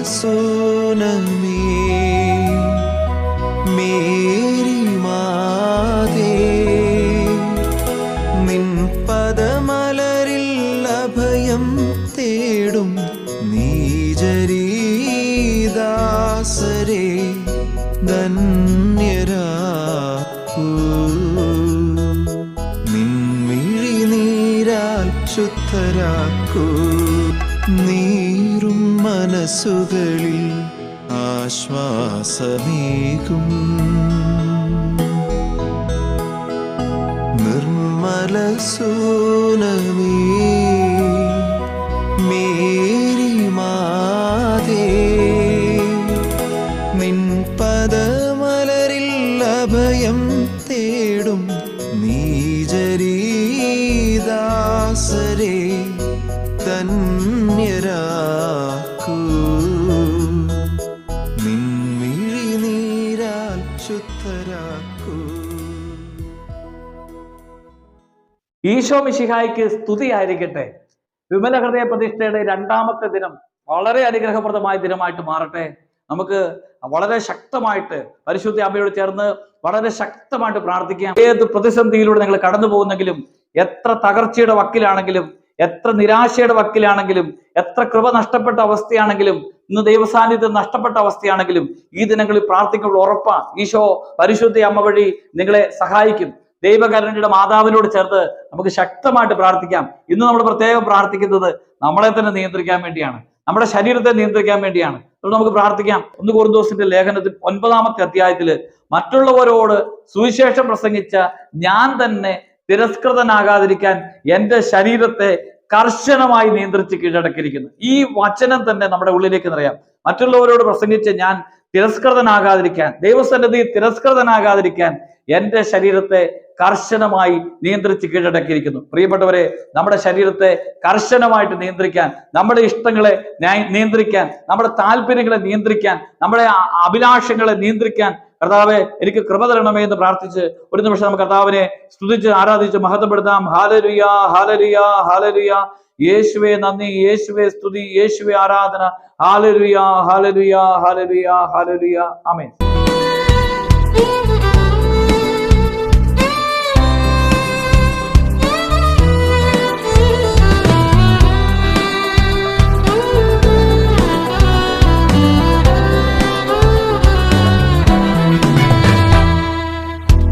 നിർമ്മല സോനമേ മനസ്സുകളിൽ ആശ്വാസമേകും. നിർമ്മല സോനമേ ഈശോ മിശിഹായ്ക്ക് സ്തുതിയായിരിക്കട്ടെ. വിമല ഹൃദയ പ്രതിഷ്ഠയുടെ രണ്ടാമത്തെ ദിനം വളരെ അനുഗ്രഹപ്രദമായ ദിനമായിട്ട് മാറട്ടെ. നമുക്ക് വളരെ ശക്തമായിട്ട് പരിശുദ്ധ അമ്മയോട് ചേർന്ന് വളരെ ശക്തമായിട്ട് പ്രാർത്ഥിക്കാം. ഏത് പ്രതിസന്ധിയിലൂടെ നിങ്ങൾ കടന്നു പോകുന്നെങ്കിലും എത്ര തകർച്ചയുടെ വക്കിലാണെങ്കിലും എത്ര നിരാശയുടെ വക്കിലാണെങ്കിലും എത്ര കൃപ നഷ്ടപ്പെട്ട അവസ്ഥയാണെങ്കിലും ഇന്ന് ദൈവസാന്നിധ്യം നഷ്ടപ്പെട്ട അവസ്ഥയാണെങ്കിലും ഈ ദിനങ്ങളിൽ പ്രാർത്ഥിക്കുമ്പോൾ ഉറപ്പാ ഈശോ പരിശുദ്ധ അമ്മ വഴി നിങ്ങളെ സഹായിക്കും. ദൈവകരുണയുടെ മാതാവിനോട് ചേർത്ത് നമുക്ക് ശക്തമായിട്ട് പ്രാർത്ഥിക്കാം. ഇന്ന് നമ്മൾ പ്രത്യേകം പ്രാർത്ഥിക്കുന്നത് നമ്മളെ തന്നെ നിയന്ത്രിക്കാൻ വേണ്ടിയാണ്. നമ്മുടെ ശരീരത്തെ നിയന്ത്രിക്കാൻ വേണ്ടിയാണ്. അതുകൊണ്ട് നമുക്ക് പ്രാർത്ഥിക്കാം. ഒന്ന് കുറുന്തോസിന്റെ ലേഖനത്തിൽ ഒൻപതാമത്തെ അധ്യായത്തിൽ മറ്റുള്ളവരോട് സുവിശേഷം പ്രസംഗിച്ച ഞാൻ തന്നെ തിരസ്കൃതനാകാതിരിക്കാൻ എന്റെ ശരീരത്തെ കർശനമായി നിയന്ത്രിച്ച് കീഴടക്കിയിരിക്കുന്നു. ഈ വചനം തന്നെ നമ്മുടെ ഉള്ളിലേക്ക് നിറയാം. മറ്റുള്ളവരോട് പ്രസംഗിച്ച് ഞാൻ തിരസ്കൃതനാകാതിരിക്കാൻ ദൈവസന്നിധി തിരസ്കൃതനാകാതിരിക്കാൻ എന്റെ ശരീരത്തെ കർശനമായി നിയന്ത്രിച്ച് കീഴടക്കിയിരിക്കുന്നു. പ്രിയപ്പെട്ടവരെ നമ്മുടെ ശരീരത്തെ കർശനമായിട്ട് നിയന്ത്രിക്കാൻ നമ്മുടെ ഇഷ്ടങ്ങളെ നിയന്ത്രിക്കാൻ നമ്മുടെ താല്പര്യങ്ങളെ നിയന്ത്രിക്കാൻ നമ്മുടെ അഭിലാഷങ്ങളെ നിയന്ത്രിക്കാൻ കർത്താവെ എനിക്ക് കൃപ തരണമേ എന്ന് പ്രാർത്ഥിച്ച് ഒരു നിമിഷം നമുക്ക് കർത്താവിനെ സ്തുതിച്ച് ആരാധിച്ച് മഹത്വപ്പെടുത്താം. ഹാലരുയ ഹാലരുയ ഹാലരുയ യേശുവെ നന്ദി യേശുവെ സ്തുതി യേശുവെ ആരാധന. ഹാലരുയ ഹാലരുയ ഹാലരുയ ഹാലരുയ ആമേൻ.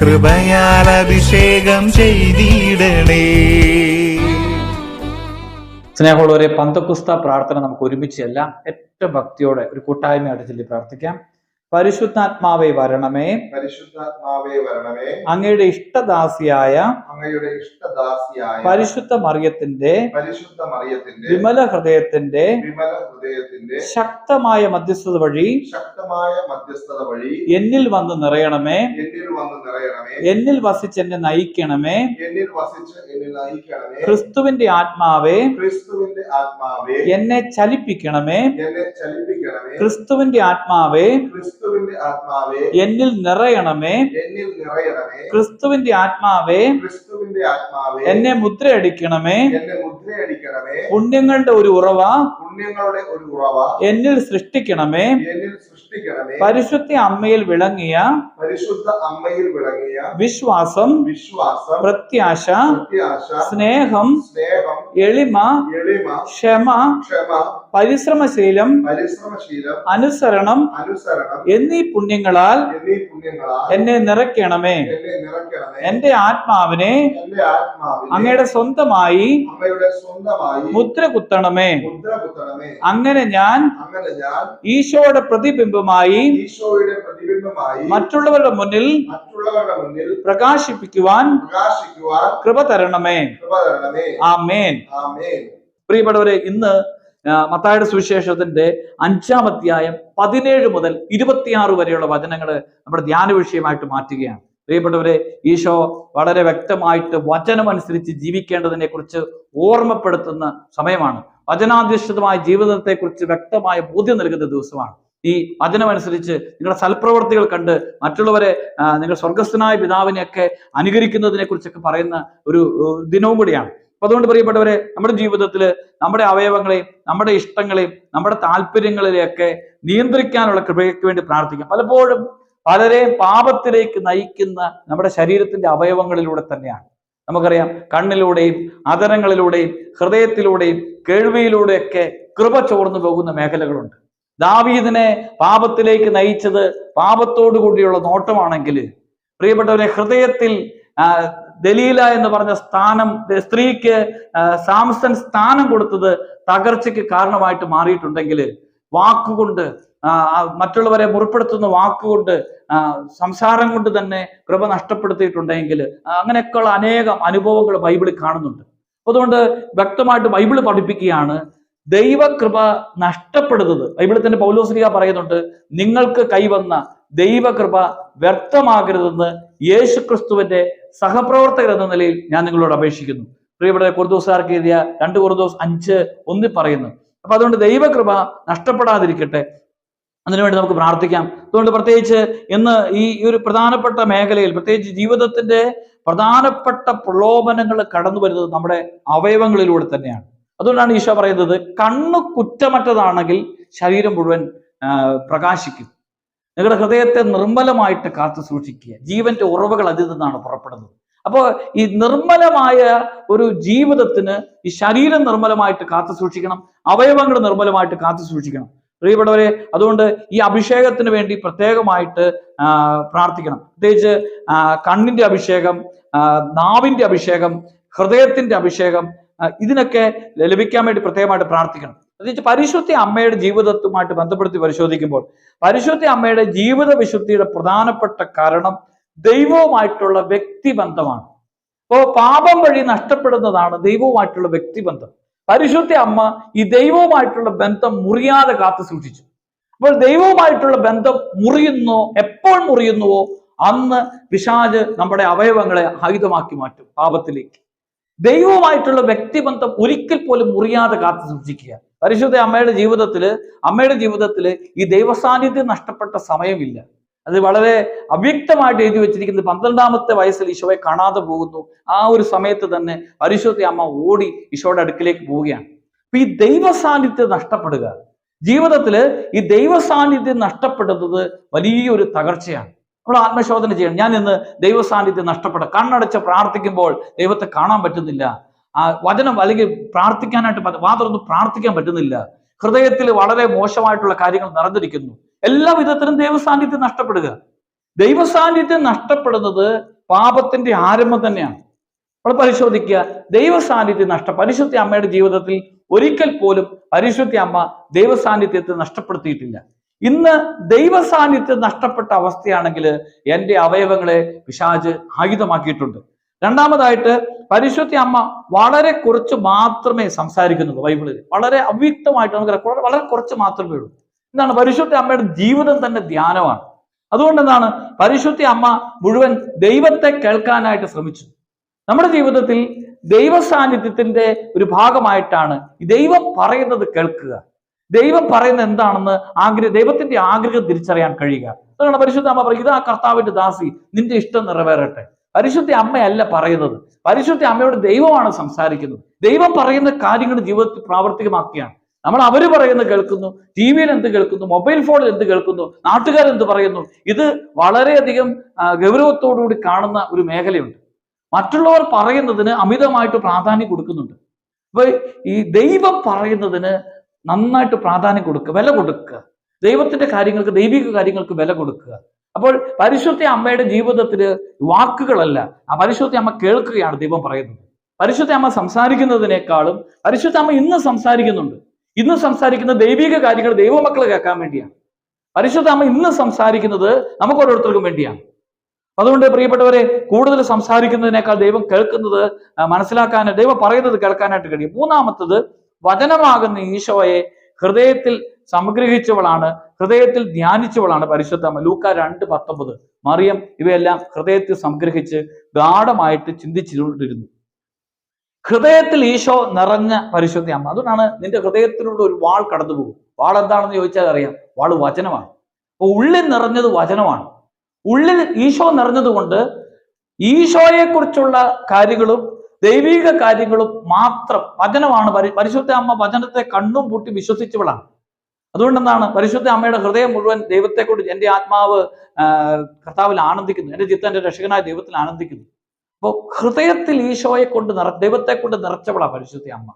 കൃപയാൽ അഭിഷേകം ചെയ്തിടണേ. സ്നേഹമുള്ളവരെ പന്തക്കുസ്ത പ്രാർത്ഥന നമുക്ക് ഒരുമിച്ച് എല്ലാം ഏറ്റവും ഭക്തിയോടെ ഒരു കൂട്ടായ്മയായിട്ട് ചൊല്ലി പ്രാർത്ഥിക്കാം. പരിശുദ്ധാത്മാവെ വരണമേ. പരിശുദ്ധാത്മാവേ വരണമേ. അങ്ങയുടെ ഇഷ്ടദാസിയായ അങ്ങയുടെ ഇഷ്ടദാസിയായ പരിശുദ്ധ മറിയത്തിന്റെ പരിശുദ്ധ മറിയത്തിന്റെ വിമല ഹൃദയത്തിന്റെ വിമല ഹൃദയത്തിന്റെ ശക്തമായ മധ്യസ്ഥത വഴി ശക്തമായ മധ്യസ്ഥത വഴി എന്നിൽ വന്ന് നിറയണമേ. എന്നിൽ വന്ന് നിറയണമേ. എന്നിൽ വസിച്ച് എന്നെ നയിക്കണമേ. എന്നിൽ വസിച്ച് എന്നെ നയിക്കണമേ. ക്രിസ്തുവിന്റെ ആത്മാവേ ക്രിസ്തുവിന്റെ ആത്മാവേ എന്നെ ചലിപ്പിക്കണമേ. എന്നെ ചലിപ്പിക്കണമേ. ക്രിസ്തുവിന്റെ ആത്മാവേ ക്രിസ്തുവിന്റെ ആത്മാവേ. എന്നിൽ നിറയണമേ. എന്നിൽ നിറയണമേ. ക്രിസ്തുവിന്റെ ആത്മാവേ. ക്രിസ്തുവിന്റെ ആത്മാവേ. എന്നെ മുദ്രയടിക്കണമേ. എന്നെ മുദ്രയടിക്കണമേ. പുണ്യങ്ങളുടെ ഒരു ഉറവ. പുണ്യങ്ങളുടെ ഒരു ഉറവ. എന്നിൽ സൃഷ്ടിക്കണമേ. എന്നിൽ സൃഷ്ടിക്കണമേ. പരിശുദ്ധ അമ്മയിൽ വിളങ്ങിയ പരിശുദ്ധ അമ്മയിൽ വിളങ്ങിയ വിശ്വാസം വിശ്വാസം പ്രത്യാശ പ്രത്യാശ സ്നേഹം സ്നേഹം എളിമ എളിമ ക്ഷമ ക്ഷമ പരിശ്രമശീലം പരിശ്രമശീലം അനുസരണം അനുസരണം എന്നീ പുണ്യങ്ങളാൽ എന്നെ നിറയ്ക്കണമേ. എന്റെ ആത്മാവിനെ അങ്ങയുടെ സ്വന്തമായി മുദ്ര കുത്തണമേ. അങ്ങനെ ഞാൻ ഈശോയുടെ പ്രതിബിംബമായി മറ്റുള്ളവരുടെ മുന്നിൽ പ്രകാശിപ്പിക്കുവാൻ കൃപ തരണമേ. ആമേൻ. പ്രിയപ്പെട്ടവരെ ഇന്ന് ആ, മത്തായിയുടെ സുവിശേഷത്തിന്റെ അഞ്ചാം അധ്യായം പതിനേഴ് മുതൽ ഇരുപത്തിയാറ് വരെയുള്ള വചനങ്ങൾ നമ്മുടെ ധ്യാന വിഷയമായിട്ട് മാറ്റുകയാണ്. പ്രിയപ്പെട്ടവരെ ഈശോ വളരെ വ്യക്തമായിട്ട് വചനമനുസരിച്ച് ജീവിക്കേണ്ടതിനെ കുറിച്ച് ഓർമ്മപ്പെടുത്തുന്ന സമയമാണ്. വചനാധിഷ്ഠിതമായ ജീവിതത്തെക്കുറിച്ച് വ്യക്തമായ ബോധ്യം നൽകുന്ന ദിവസമാണ്. ഈ വചനമനുസരിച്ച് നിങ്ങളുടെ സൽപ്രവർത്തികൾ കണ്ട് മറ്റുള്ളവരെ നിങ്ങൾ സ്വർഗസ്ഥനായ പിതാവിനെയൊക്കെ അനുകരിക്കുന്നതിനെ കുറിച്ചൊക്കെ പറയുന്ന ഒരു ദിനവും കൂടിയാണ്. അപ്പൊ അതുകൊണ്ട് പ്രിയപ്പെട്ടവരെ നമ്മുടെ ജീവിതത്തിൽ നമ്മുടെ അവയവങ്ങളെയും നമ്മുടെ ഇഷ്ടങ്ങളെയും നമ്മുടെ താല്പര്യങ്ങളിലെയൊക്കെ നിയന്ത്രിക്കാനുള്ള കൃപയ്ക്ക് വേണ്ടി പ്രാർത്ഥിക്കാം. പലപ്പോഴും പലരെയും പാപത്തിലേക്ക് നയിക്കുന്ന നമ്മുടെ ശരീരത്തിന്റെ അവയവങ്ങളിലൂടെ തന്നെയാണ്. നമുക്കറിയാം കണ്ണിലൂടെയും അതരങ്ങളിലൂടെയും ഹൃദയത്തിലൂടെയും കേൾവിയിലൂടെയൊക്കെ കൃപ ചോർന്നു പോകുന്ന മേഖലകളുണ്ട്. ദാവീദിനെ പാപത്തിലേക്ക് നയിച്ചത് പാപത്തോടു കൂടിയുള്ള നോട്ടമാണെങ്കിൽ പ്രിയപ്പെട്ടവരെ ഹൃദയത്തിൽ ദലീല എന്ന് പറഞ്ഞ സ്ഥാനം സ്ത്രീക്ക് സാംസൺ സ്ഥാനം കൊടുത്തത് തകർച്ചയ്ക്ക് കാരണമായിട്ട് മാറിയിട്ടുണ്ടെങ്കിൽ വാക്കുകൊണ്ട് മറ്റുള്ളവരെ മുറിപ്പെടുത്തുന്ന വാക്കുകൊണ്ട് സംസാരം കൊണ്ട് തന്നെ കൃപ നഷ്ടപ്പെടുത്തിയിട്ടുണ്ടെങ്കിൽ അങ്ങനെയൊക്കെയുള്ള അനേകം അനുഭവങ്ങൾ ബൈബിളിൽ കാണുന്നുണ്ട്. അതുകൊണ്ട് വ്യക്തമായിട്ട് ബൈബിൾ പഠിപ്പിക്കുകയാണ് ദൈവകൃപ നഷ്ടപ്പെടുന്നത്. ബൈബിളിൽ തന്നെ പൗലോസ്ലിക പറയുന്നുണ്ട് നിങ്ങൾക്ക് കൈവന്ന ദൈവകൃപ വ്യർത്ഥമാകരുതെന്ന് യേശു ക്രിസ്തുവിന്റെ സഹപ്രവർത്തകർ എന്ന നിലയിൽ ഞാൻ നിങ്ങളോട് അപേക്ഷിക്കുന്നു. പ്രിയപ്പെട്ട കുറുദോസുകാർക്ക് എഴുതിയ രണ്ട് കുറുദോസ് അഞ്ച് ഒന്നി പറയുന്നു. അപ്പൊ അതുകൊണ്ട് ദൈവകൃപ നഷ്ടപ്പെടാതിരിക്കട്ടെ. അതിനുവേണ്ടി നമുക്ക് പ്രാർത്ഥിക്കാം. അതുകൊണ്ട് പ്രത്യേകിച്ച് ഇന്ന് ഈ ഒരു പ്രധാനപ്പെട്ട മേഖലയിൽ പ്രത്യേകിച്ച് ജീവിതത്തിന്റെ പ്രധാനപ്പെട്ട പ്രലോഭനങ്ങൾ കടന്നു വരുന്നത് നമ്മുടെ അവയവങ്ങളിലൂടെ തന്നെയാണ്. അതുകൊണ്ടാണ് ഈശോ പറയുന്നത് കണ്ണ് കുറ്റമറ്റതാണെങ്കിൽ ശരീരം മുഴുവൻ പ്രകാശിക്കും. നിങ്ങളുടെ ഹൃദയത്തെ നിർമ്മലമായിട്ട് കാത്തു സൂക്ഷിക്കുക. ജീവന്റെ ഉറവുകൾ അതിൽ നിന്നാണ് പുറപ്പെടുന്നത്. അപ്പോൾ ഈ നിർമ്മലമായ ഒരു ജീവിതത്തിന് ഈ ശരീരം നിർമ്മലമായിട്ട് കാത്തു സൂക്ഷിക്കണം. അവയവങ്ങൾ നിർമ്മലമായിട്ട് കാത്തു സൂക്ഷിക്കണം. പ്രിയപ്പെട്ടവരെ അതുകൊണ്ട് ഈ അഭിഷേകത്തിന് വേണ്ടി പ്രത്യേകമായിട്ട് പ്രാർത്ഥിക്കണം. പ്രത്യേകിച്ച് കണ്ണിന്റെ അഭിഷേകം നാവിന്റെ അഭിഷേകം ഹൃദയത്തിന്റെ അഭിഷേകം ഇതിനൊക്കെ ലഭിക്കാൻ വേണ്ടി പ്രത്യേകമായിട്ട് പ്രാർത്ഥിക്കണം. പ്രത്യേകിച്ച് പരിശുദ്ധ അമ്മയുടെ ജീവിതത്തുമായിട്ട് ബന്ധപ്പെടുത്തി പരിശോധിക്കുമ്പോൾ പരിശുദ്ധി അമ്മയുടെ ജീവിത വിശുദ്ധിയുടെ പ്രധാനപ്പെട്ട കാരണം ദൈവവുമായിട്ടുള്ള വ്യക്തിബന്ധമാണ് അപ്പോൾ പാപം വഴി നഷ്ടപ്പെടുന്നതാണ് ദൈവവുമായിട്ടുള്ള വ്യക്തിബന്ധം പരിശുദ്ധി അമ്മ ഈ ദൈവവുമായിട്ടുള്ള ബന്ധം മുറിയാതെ കാത്തു സൂക്ഷിച്ചു. അപ്പോൾ ദൈവവുമായിട്ടുള്ള ബന്ധം മുറിയുന്നോ എപ്പോൾ മുറിയുന്നുവോ അന്ന് പിശാജ് നമ്മുടെ അവയവങ്ങളെ ആയുധമാക്കി മാറ്റും പാപത്തിലേക്ക്. ദൈവവുമായിട്ടുള്ള വ്യക്തിബന്ധം ഒരിക്കൽ പോലും മുറിയാതെ കാത്തു സൂക്ഷിക്കുക. പരിശുദ്ധ അമ്മയുടെ ജീവിതത്തിൽ അമ്മയുടെ ജീവിതത്തിൽ ഈ ദൈവസാന്നിധ്യം നഷ്ടപ്പെട്ട സമയമില്ല. അത് വളരെ അവ്യക്തമായിട്ട് എഴുതി വെച്ചിരിക്കുന്നത് പന്ത്രണ്ടാമത്തെ വയസ്സിൽ ഈശോയെ കാണാതെ പോകുന്നു. ആ ഒരു സമയത്ത് തന്നെ പരിശുദ്ധ അമ്മ ഓടി ഈശോയുടെ അടുക്കിലേക്ക് പോവുകയാണ്. അപ്പൊ ഈ ദൈവസാന്നിധ്യം നഷ്ടപ്പെടുക. ജീവിതത്തിൽ ഈ ദൈവസാന്നിധ്യം നഷ്ടപ്പെടുന്നത് വലിയൊരു തകർച്ചയാണ്. നമ്മൾ ആത്മശോധന ചെയ്യണം. ഞാൻ ഇന്ന് ദൈവസാന്നിധ്യം നഷ്ടപ്പെടാം. കണ്ണടച്ച് പ്രാർത്ഥിക്കുമ്പോൾ ദൈവത്തെ കാണാൻ പറ്റുന്നില്ല. ആ വചനം അല്ലെങ്കിൽ പ്രാർത്ഥിക്കാനായിട്ട് മാത്രമൊന്നും പ്രാർത്ഥിക്കാൻ പറ്റുന്നില്ല. ഹൃദയത്തിൽ വളരെ മോശമായിട്ടുള്ള കാര്യങ്ങൾ നിറഞ്ഞിരിക്കുന്നു എല്ലാ വിധത്തിലും ദൈവസാന്നിധ്യം നഷ്ടപ്പെടുക. ദൈവസാന്നിധ്യം നഷ്ടപ്പെടുന്നത് പാപത്തിന്റെ ആരംഭം തന്നെയാണ്. നമ്മൾ പരിശോധിക്കുക. ദൈവസാന്നിധ്യം നഷ്ട പരിശുദ്ധ അമ്മയുടെ ജീവിതത്തിൽ ഒരിക്കൽ പോലും പരിശുദ്ധ അമ്മ ദൈവസാന്നിധ്യത്തെ നഷ്ടപ്പെടുത്തിയിട്ടില്ല. ഇന്ന് ദൈവ സാന്നിധ്യം നഷ്ടപ്പെട്ട അവസ്ഥയാണെങ്കിൽ എന്റെ അവയവങ്ങളെ പിശാജ് ആയുധമാക്കിയിട്ടുണ്ട്. രണ്ടാമതായിട്ട് പരിശുദ്ധ അമ്മ വളരെ കുറച്ച് മാത്രമേ സംസാരിക്കുന്നുള്ളൂ ബൈബിളിൽ. വളരെ അവ്യക്തമായിട്ട് നമുക്ക് വളരെ- കുറച്ച് മാത്രമേ ഉള്ളൂ. എന്താണ് പരിശുദ്ധ അമ്മയുടെ ജീവിതം തന്നെ ധ്യാനമാണ്. അതുകൊണ്ട് എന്താണ് പരിശുദ്ധ അമ്മ മുഴുവൻ ദൈവത്തെ കേൾക്കാനായിട്ട് ശ്രമിച്ചു. നമ്മുടെ ജീവിതത്തിൽ ദൈവ സാന്നിധ്യത്തിന്റെ ഒരു ഭാഗമായിട്ടാണ് ദൈവം പറയുന്നത് കേൾക്കുക. ദൈവം പറയുന്ന എന്താണെന്ന് ആഗ്രഹം ദൈവത്തിന്റെ ആഗ്രഹം തിരിച്ചറിയാൻ കഴിയുക. അതാണ് പരിശുദ്ധ അമ്മ പറയും ഇതാ കർത്താവിന്റെ ദാസി നിന്റെ ഇഷ്ടം നിറവേറട്ടെ. പരിശുദ്ധ അമ്മയല്ല പറയുന്നത്. പരിശുദ്ധ അമ്മയോട് ദൈവമാണ് സംസാരിക്കുന്നത്. ദൈവം പറയുന്ന കാര്യങ്ങൾ ജീവിതത്തിൽ പ്രാവർത്തികമാക്കിയാണ് നമ്മൾ അവർ പറയുന്ന കേൾക്കുന്നു ടി വിയിൽ എന്ത് കേൾക്കുന്നു മൊബൈൽ ഫോണിൽ എന്ത് കേൾക്കുന്നു നാട്ടുകാർ എന്ത് പറയുന്നു ഇത് വളരെയധികം ഗൗരവത്തോടുകൂടി കാണുന്ന ഒരു മേഖലയുണ്ട്. മറ്റുള്ളവർ പറയുന്നതിന് അമിതമായിട്ട് പ്രാധാന്യം കൊടുക്കുന്നുണ്ട്. അപ്പൊ ഈ ദൈവം പറയുന്നതിന് നന്നായിട്ട് പ്രാധാന്യം കൊടുക്കുക വില കൊടുക്കുക. ദൈവത്തിന്റെ കാര്യങ്ങൾക്ക് ദൈവിക കാര്യങ്ങൾക്ക് വില കൊടുക്കുക. അപ്പോൾ പരിശുദ്ധ അമ്മയുടെ ജീവിതത്തിൽ വാക്കുകളല്ല. ആ പരിശുദ്ധ അമ്മ കേൾക്കുകയാണ് ദൈവം പറയുന്നത്. പരിശുദ്ധ അമ്മ സംസാരിക്കുന്നതിനേക്കാളും പരിശുദ്ധ അമ്മ ഇന്ന് സംസാരിക്കുന്നുണ്ട്. ഇന്ന് സംസാരിക്കുന്ന ദൈവിക കാര്യങ്ങൾ ദൈവമക്കൾ കേൾക്കാൻ വേണ്ടിയാണ്. പരിശുദ്ധ അമ്മ ഇന്ന് സംസാരിക്കുന്നത് നമുക്ക് ഓരോരുത്തർക്കും വേണ്ടിയാണ്. അതുകൊണ്ട് പ്രിയപ്പെട്ടവരെ കൂടുതൽ സംസാരിക്കുന്നതിനേക്കാൾ ദൈവം കേൾക്കുന്നത് മനസ്സിലാക്കാൻ ദൈവം പറയുന്നത് കേൾക്കാനായിട്ട് കഴിയും. മൂന്നാമത്തത് വചനമാകുന്ന ഈശോയെ ഹൃദയത്തിൽ സംഗ്രഹിച്ചവളാണ് ഹൃദയത്തിൽ ധ്യാനിച്ചവളാണ് പരിശുദ്ധ അമ്മ ലൂക്ക രണ്ട് പത്തൊമ്പത്. മറിയം ഇവയെല്ലാം ഹൃദയത്തിൽ സംഗ്രഹിച്ച് ഗാഠമായിട്ട് ചിന്തിച്ചുകൊണ്ടിരുന്നു. ഹൃദയത്തിൽ ഈശോ നിറഞ്ഞ പരിശുദ്ധ അമ്മ അതുകൊണ്ടാണ് നിന്റെ ഹൃദയത്തിലൂടെ ഒരു വാൾ കടന്നു പോകും വാൾ എന്താണെന്ന് ചോദിച്ചാൽ അറിയാം. വാൾ വചനമാണ്. അപ്പൊ ഉള്ളിൽ നിറഞ്ഞത് വചനമാണ്. ഉള്ളിൽ ഈശോ നിറഞ്ഞതുകൊണ്ട് ഈശോയെക്കുറിച്ചുള്ള കാര്യങ്ങളും ദൈവിക കാര്യങ്ങളും മാത്രം വചനമാണ്. പരി പരിശുദ്ധ അമ്മ വചനത്തെ കണ്ണും പൂട്ടി വിശ്വസിച്ചവളാണ്. അതുകൊണ്ട് എന്താണ് പരിശുദ്ധ അമ്മയുടെ ഹൃദയം മുഴുവൻ ദൈവത്തെ കൊണ്ട് എന്റെ ആത്മാവ് കർത്താവിൽ ആനന്ദിക്കുന്നു. എന്റെ ചിത്തം എന്റെ രക്ഷകനായ ദൈവത്തിൽ ആനന്ദിക്കുന്നു. അപ്പോൾ ഹൃദയത്തിൽ ഈശോയെ കൊണ്ട് നിറ ദൈവത്തെ കൊണ്ട് നിറച്ചവളാ പരിശുദ്ധ അമ്മ.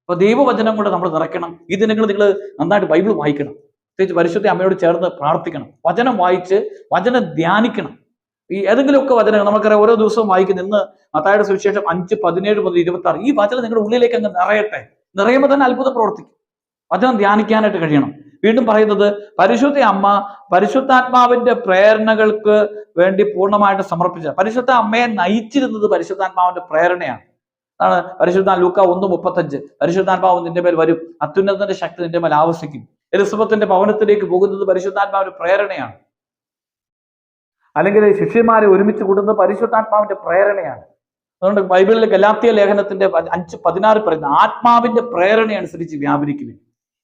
അപ്പോൾ ദൈവവചനം കൊണ്ട് നമ്മൾ നിറയ്ക്കണം. ഈ ദിനങ്ങൾ നിങ്ങൾ നന്നായിട്ട് ബൈബിൾ വായിക്കണം. പ്രത്യേകിച്ച് പരിശുദ്ധ അമ്മയോട് ചേർന്ന് പ്രാർത്ഥിക്കണം. വചനം വായിച്ച് വചനം ധ്യാനിക്കണം. ഈ ഏതെങ്കിലുമൊക്കെ വചനങ്ങൾ നമുക്കറിയാം ഓരോ ദിവസവും വായിക്കുന്ന ഇന്ന് മത്തായുടെ സുവിശേഷം അഞ്ച് പതിനേഴ് മുതൽ ഇരുപത്തി ആറ് ഈ വചനം നിങ്ങളുടെ ഉള്ളിലേക്ക് അങ്ങ് നിറയട്ടെ. നിറയുമ്പോൾ തന്നെ അത്ഭുതം പ്രവർത്തിക്കും. വചനം ധ്യാനിക്കാനായിട്ട് കഴിയണം. വീണ്ടും പറയുന്നത് പരിശുദ്ധ അമ്മ പരിശുദ്ധാത്മാവിന്റെ പ്രേരണകൾക്ക് വേണ്ടി പൂർണമായിട്ട് സമർപ്പിച്ച പരിശുദ്ധ അമ്മയെ നയിച്ചിരുന്നത് പരിശുദ്ധാത്മാവിന്റെ പ്രേരണയാണ്. അതാണ് പരിശുദ്ധ ലൂക്ക ഒന്ന് മുപ്പത്തഞ്ച്. പരിശുദ്ധാത്മാവ് നിന്റെ മേൽ വരും. അത്യുന്നതന്റെ ശക്തി നിന്റെ മേൽ ആവശ്യിക്കും എലിസബത്തിന്റെ ഭവനത്തിലേക്ക് പോകുന്നത് പരിശുദ്ധാത്മാവിന്റെ പ്രേരണയാണ്. അല്ലെങ്കിൽ ശിഷ്യന്മാരെ ഒരുമിച്ച് കൂടുന്നത് പരിശുദ്ധാത്മാവിന്റെ പ്രേരണയാണ്. അതുകൊണ്ട് ബൈബിളിലെ ഗലാത്തിയ ലേഖനത്തിന്റെ അഞ്ച് പതിനാറ് പറയുന്ന ആത്മാവിന്റെ പ്രേരണ അനുസരിച്ച് വ്യാപരിക്കുവിൻ.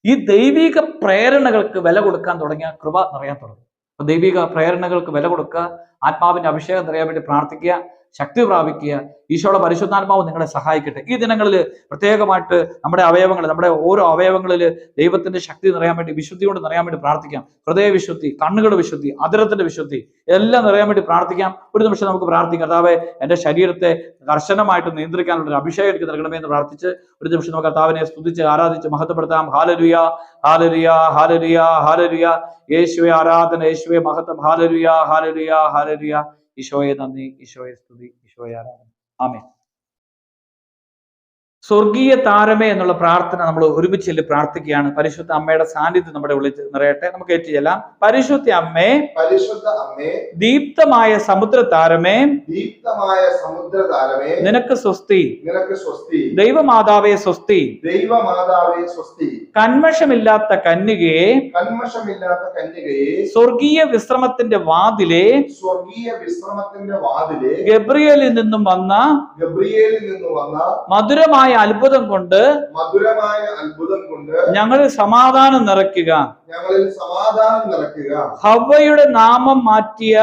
ഈ ദൈവിക പ്രേരണകൾക്ക് വില കൊടുക്കാൻ തുടങ്ങിയ കൃപ നിറയാൻ തുടങ്ങും. ദൈവിക പ്രേരണകൾക്ക് വില കൊടുക്കുക ആത്മാവിന്റെ അഭിഷേകം നിറയാൻ വേണ്ടി പ്രാർത്ഥിക്കുക ശക്തി പ്രാപിക്കുക. ഈശോയുടെ പരിശുദ്ധാത്മാവ് നിങ്ങളെ സഹായിക്കട്ടെ. ഈ ദിനങ്ങളിൽ പ്രത്യേകമായിട്ട് നമ്മുടെ അവയവങ്ങൾ നമ്മുടെ ഓരോ അവയവങ്ങളിൽ ദൈവത്തിന്റെ ശക്തി നിറയാൻ വേണ്ടി വിശുദ്ധി കൊണ്ട് നിറയാൻ വേണ്ടി പ്രാർത്ഥിക്കാം. ഹൃദയ വിശുദ്ധി കണ്ണുകളുടെ വിശുദ്ധി അതിരത്തിന്റെ വിശുദ്ധി എല്ലാം നിറയാൻ വേണ്ടി പ്രാർത്ഥിക്കാം. ഒരു നിമിഷം നമുക്ക് പ്രാർത്ഥിക്കാം. കർത്താവെ എന്റെ ശരീരത്തെ കർശനമായിട്ട് നിയന്ത്രിക്കാനുള്ള ഒരു അഭിഷേകം എനിക്ക് നൽകണമേ എന്ന് പ്രാർത്ഥിച്ച് ഒരു നിമിഷം നമുക്ക് കർത്താവിനെ സ്തുതിച്ച് ആരാധിച്ച് മഹത്വപ്പെടുത്താം. ഹാലരുയ ഹാലരുയ ഹാലരുയ ഹാലരുയ യേശുവെ ആരാധന യേശുവെ മഹത്വം. ഹാലരുയ ഹാലരുയ ഹാലരുയ ഈശോയെ നന്ദി ഈശോയെ സ്തുതി ഈശോയെ ആരാധന. ആമേ സ്വർഗീയ താരമേ എന്നുള്ള പ്രാർത്ഥന നമ്മൾ ഒരുമിച്ച് ചെല്ലി പ്രാർത്ഥിക്കുകയാണ്. പരിശുദ്ധ അമ്മയുടെ സാന്നിധ്യം നമ്മുടെ ഉള്ളിൽ നിറയട്ടെ. നമുക്ക് ഏറ്റുചെല്ലാം പരിശുദ്ധ അമ്മേ പരിശുദ്ധ അമ്മേ ദീപ്തമായ സമുദ്ര താരമേ ദീപ്തമായ സമുദ്ര താരമേ നിനക്ക് സ്വസ്തി. നിനക്ക് സ്വസ്തി. ദൈവമാതാവേ സ്വസ്തി. ദൈവമാതാവേ സ്വസ്തി. കന്മഷമില്ലാത്ത കന്യകയെ കന്മഷമില്ലാത്ത കന്യകയെ സ്വർഗീയ വിശ്രമത്തിന്റെ വാതിലെ സ്വർഗീയ വിശ്രമത്തിന്റെ വാതിലെ ഗബ്രിയലിൽ നിന്നും വന്ന ഗബ്രിയലിൽ നിന്നും വന്ന മധുരമായ അത്ഭുതം കൊണ്ട് മധുരമായ അത്ഭുതം കൊണ്ട് ഞങ്ങളിൽ സമാധാനം നിറയ്ക്കുക. ഞങ്ങളിൽ സമാധാനം നിറയ്ക്കുക. ഹവ്വയുടെ നാമം മാറ്റിയ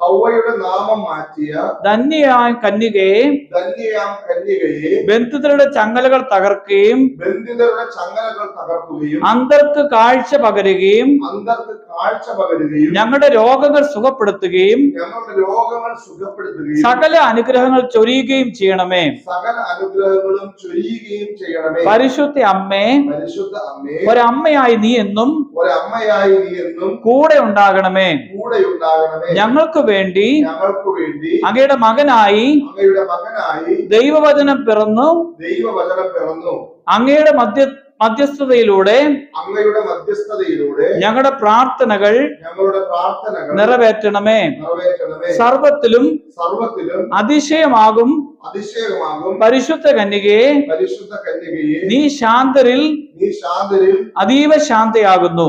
ഹൗവയുടെ നാമം മാറ്റിയ ധന്യയായ കന്യകയെ ധന്യയാം കന്യകയെ ബന്ധുതരുടെ ചങ്ങലകൾ തകർക്കുകയും ബന്ധുതരുടെ ചങ്ങലകൾ തകർക്കുകയും അന്തർക്ക് കാഴ്ച പകരുകയും അന്തർക്ക് കാഴ്ച പകരുകയും ഞങ്ങളുടെ രോഗങ്ങൾ സുഖപ്പെടുത്തുകയും ഞങ്ങളുടെ രോഗങ്ങൾ സുഖപ്പെടുത്തുകയും സകല അനുഗ്രഹങ്ങൾ ചൊരിയുകയും ചെയ്യണമേ. സകല അനുഗ്രഹങ്ങളും ചൊരിയുകയും ചെയ്യണമേ. പരിശുദ്ധ അമ്മേ പരിശുദ്ധ അമ്മേ ഒരമ്മയായി നീ എന്നും ഒരമ്മയായി നീ എന്നും കൂടെ ഉണ്ടാകണമേ. കൂടെ ഉണ്ടാകണമേ. ഞങ്ങൾക്ക് വേണ്ടി ഞങ്ങൾക്ക് വേണ്ടി അങ്ങയുടെ മകനായി അങ്ങയുടെ മകനായി ദൈവവചനം പിറന്നു ദൈവവചനം പിറന്നു. അങ്ങയുടെ മധ്യ മധ്യസ്ഥതയിലൂടെ അങ്ങയുടെ മധ്യസ്ഥതയിലൂടെ ഞങ്ങളുടെ പ്രാർത്ഥനകൾ ഞങ്ങളുടെ പ്രാർത്ഥനകൾ നിറവേറ്റണമേ. നിറവേറ്റണമേ. സർവത്തിലും സർവത്തിലും അതിശയമാകും. അതിശയമാകും. പരിശുദ്ധ കന്യകയെ പരിശുദ്ധ കന്യകയെ നീ ശാന്തരിൽ നീ ശാന്തരിൽ അതീവ ശാന്തയാകുന്നു.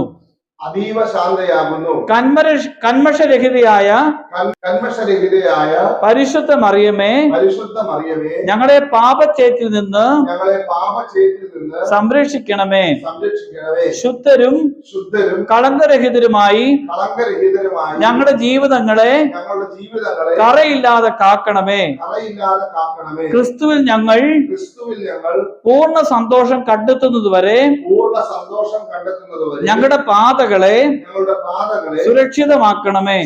അതീവ ശാന്തയാകുന്നു. കന്മര കന്മഷരഹിതയായ കന്മഷരഹിതയായ പരിശുദ്ധ മറിയമേ പരിശുദ്ധ മറിയമേ ഞങ്ങളെ പാപച്ചേറ്റിൽ നിന്ന് ഞങ്ങളെ പാപചേറ്റിൽ നിന്ന് സംരക്ഷിക്കണമേ. സംരക്ഷിക്കണമേ. ശുദ്ധരും ശുദ്ധരും കളങ്കരഹിതരുമായി കളങ്കരഹിതരുമായി ഞങ്ങളുടെ ജീവിതങ്ങളെ ഞങ്ങളുടെ ജീവിതങ്ങളെ കറയില്ലാതെ കാക്കണമേ. കറയില്ലാതെ കാക്കണമേ. ക്രിസ്തുവിൽ ഞങ്ങൾ ക്രിസ്തുവിൽ ഞങ്ങൾ പൂർണ സന്തോഷം കണ്ടെത്തുന്നതുവരെ പൂർണ സന്തോഷം കണ്ടെത്തുന്നതുവരെ ഞങ്ങളുടെ ഞങ്ങളുടെ പാതകളെ സുരക്ഷിതമാക്കണമേ.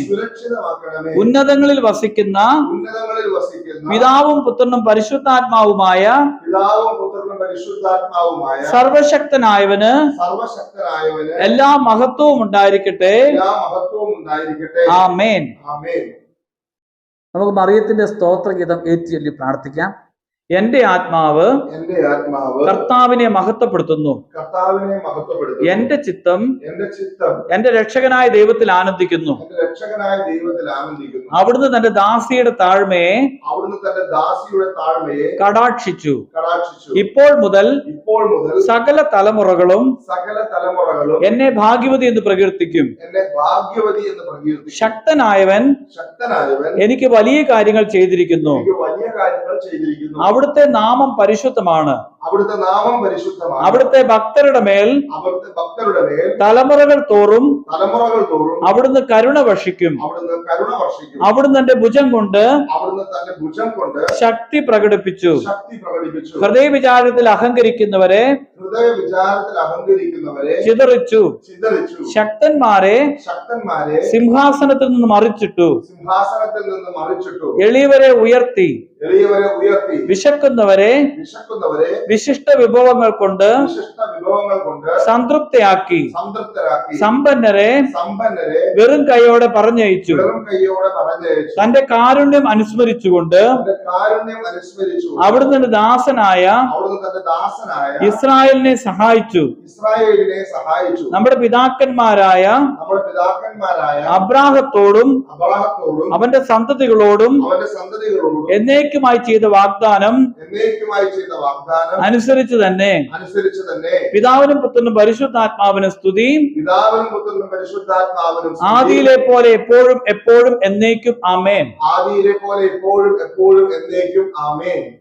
ഉന്നതങ്ങളിൽ വസിക്കുന്ന ഉന്നതങ്ങളിൽ വസിക്കുന്ന പിതാവും പുത്രനും പരിശുദ്ധാത്മാവുമായ സർവശക്തനായവന് സർവശക്തനായവന് എല്ലാ മഹത്വവും ഉണ്ടായിരിക്കട്ടെ. ആമേൻ. നമുക്ക് മറിയത്തിന്റെ സ്തോത്രഗീതം ഏറ്റുചൊല്ലി പ്രാർത്ഥിക്കാം. എന്റെ ആത്മാവ് എന്റെ ആത്മാവ് കർത്താവിനെ മഹത്വപ്പെടുത്തുന്നു. കർത്താവിനെ മഹത്വപ്പെടുത്തുന്നു. എന്റെ ചിത്തം എന്റെ ചിത്തം എന്റെ രക്ഷകനായ ദൈവത്തിൽ ആനന്ദിക്കുന്നു. രക്ഷകനായ ദൈവത്തിൽ ആനന്ദിക്കുന്നു. അവിടുന്ന് തന്റെ ദാസിയുടെ താഴ്മയെ അവിടുന്ന് തന്റെ ദാസിയുടെ താഴ്മയെ കടാക്ഷിച്ചു. കടാക്ഷിച്ചു. ഇപ്പോൾ മുതൽ ഇപ്പോൾ മുതൽ സകല തലമുറകളും സകല തലമുറകളും എന്നെ ഭാഗ്യവതി എന്ന് പ്രകീർത്തിക്കും. എന്നെ ഭാഗ്യവതി എന്ന് പ്രകീർത്തിക്കും. ശക്തനായവൻ ശക്തനായവൻ എനിക്ക് വലിയ കാര്യങ്ങൾ ചെയ്തിരിക്കുന്നു. എനിക്ക് വലിയ കാര്യങ്ങൾ ചെയ്തിരിക്കുന്നു. അവിടുത്തെ നാമം പരിശുദ്ധമാണ്. അവിടുത്തെ നാമം പരിശുദ്ധമാണ്. അവിടുത്തെ ഭക്തരുടെ മേൽ അവിടുത്തെ ഭക്തരുടെ മേൽ തലമുറകൾ തോറും തലമുറകൾ തോറും അവിടുന്ന് കരുണ വർഷിക്കും. അവിടുന്ന് കരുണ വർഷിക്കും. അവിടുന്ന് തന്റെ ഭുജം കൊണ്ട് അവിടുന്ന് തന്റെ ഭുജം കൊണ്ട് ശക്തി പ്രകടിപ്പിച്ചു. ശക്തി പ്രകടിപ്പിച്ചു. ഹൃദയ വിചാരത്തിൽ അഹങ്കരിക്കുന്നവരെ ഹൃദയ വിചാരത്തിൽ അഹങ്കരിക്കുന്നവരെ ചിതറിച്ചു. ചിതറിച്ചു. ശക്തന്മാരെ ശക്തന്മാരെ സിംഹാസനത്തിൽ നിന്ന് മറിച്ചിട്ടു. സിംഹാസനത്തിൽ നിന്ന് മറിച്ചിട്ടു. എളിയവരെ ഉയർത്തി. എളിയവരെ ഉയർത്തി. വിശക്കുന്നവരെ വിശക്കുന്നവരെ വിശിഷ്ട വിഭവങ്ങൾ കൊണ്ട് വിശിഷ്ട വിഭവങ്ങൾ കൊണ്ട് സംതൃപ്തിയാക്കി. സംതൃപ്തരാക്കി. സമ്പന്നരെ സമ്പന്നരെ വെറും കൈയോടെ പറഞ്ഞയച്ചു. വെറും കൈയോടെ പറഞ്ഞയച്ചു. തന്റെ കാരുണ്യം അനുസ്മരിച്ചുകൊണ്ട് കാരുണ്യം അനുസ്മരിച്ചു. അവിടുന്ന് ദാസനായ അവിടുന്ന് തന്റെ ദാസനായ ഇസ്രായേലിനെ സഹായിച്ചു. ഇസ്രായേലിനെ സഹായിച്ചു. നമ്മുടെ പിതാക്കന്മാരായ നമ്മുടെ പിതാക്കന്മാരായ അബ്രാഹത്തോടും അബ്രാഹത്തോടും അവന്റെ സന്തതികളോടും അവന്റെ സന്തതികളോടും വാഗ്ദാനം എന്നേക്കുമായി ചെയ്ത വാഗ്ദാനം അനുസരിച്ച് തന്നെ. അനുസരിച്ച് തന്നെ. പിതാവിനും പുത്രനും പരിശുദ്ധാത്മാവിനും സ്തുതി. പിതാവിനും പുത്രനും പരിശുദ്ധാത്മാവിനും സ്തുതി. ആദിയിലെ പോലെ എപ്പോഴും എപ്പോഴും എന്നേക്കും ആമേൻ. ആദിയിലെ പോലെ എപ്പോഴും എപ്പോഴും എന്നേക്കും ആമേൻ.